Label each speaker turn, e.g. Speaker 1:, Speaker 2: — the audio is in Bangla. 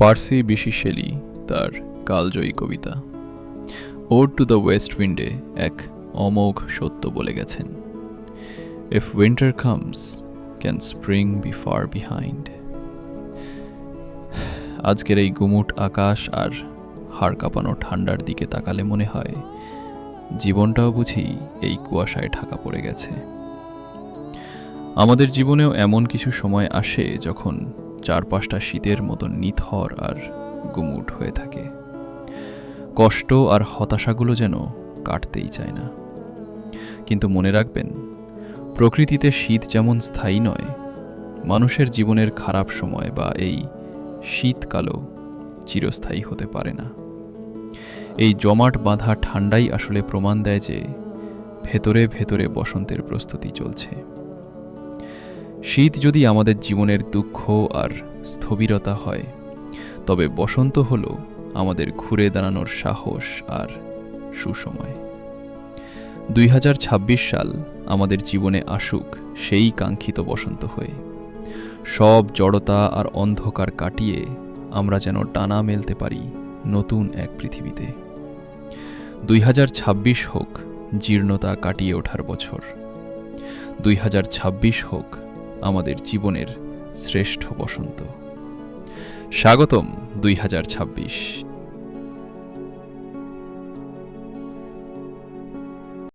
Speaker 1: পার্সি বিশি শেলি, তার কালজয়ী কবিতা। ওড টু দ্য ওয়েস্ট উইন্ডে এক অমোঘ সত্য বলে গেছেন। If winter comes, can spring be far behind? আজকের এই গুমুট আকাশ আর হাড় কাঁপানো ঠান্ডার দিকে তাকালে মনে হয়, জীবনটাও বুঝি এই কুয়াশায় ঢাকা পড়ে গেছে। আমাদের জীবনেও এমন কিছু সময় আসে যখন চারপাশটা শীতের মতো নিথর আর গুমুট হয়ে থাকে। কষ্ট আর হতাশাগুলো যেন কাটতেই চায় না। কিন্তু মনে রাখবেন, প্রকৃতিতে শীত যেমন স্থায়ী নয়, মানুষের জীবনের খারাপ সময় বা এই শীতকালও চিরস্থায়ী হতে পারে না। এই জমাট বাঁধা ঠান্ডাই আসলে প্রমাণ দেয় যে ভেতরে ভেতরে বসন্তের প্রস্তুতি চলছে। শীত যদি আমাদের জীবনের দুঃখ আর স্থবিরতা হয়, তবে বসন্ত হল আমাদের ঘুরে দাঁড়ানোর সাহস আর সুসময়। দুই হাজার ছাব্বিশ সাল আমাদের জীবনে আসুক সেই কাঙ্ক্ষিত বসন্ত হয়ে। সব জড়তা আর অন্ধকার কাটিয়ে আমরা যেন টানা মেলতে পারি নতুন এক পৃথিবীতে। দুই হাজার ছাব্বিশ হোক জীর্ণতা কাটিয়ে ওঠার বছর। দুই হাজার ছাব্বিশ হোক আমাদের জীবনের শ্রেষ্ঠ বসন্ত। স্বাগতম দুই হাজার ছাব্বিশ।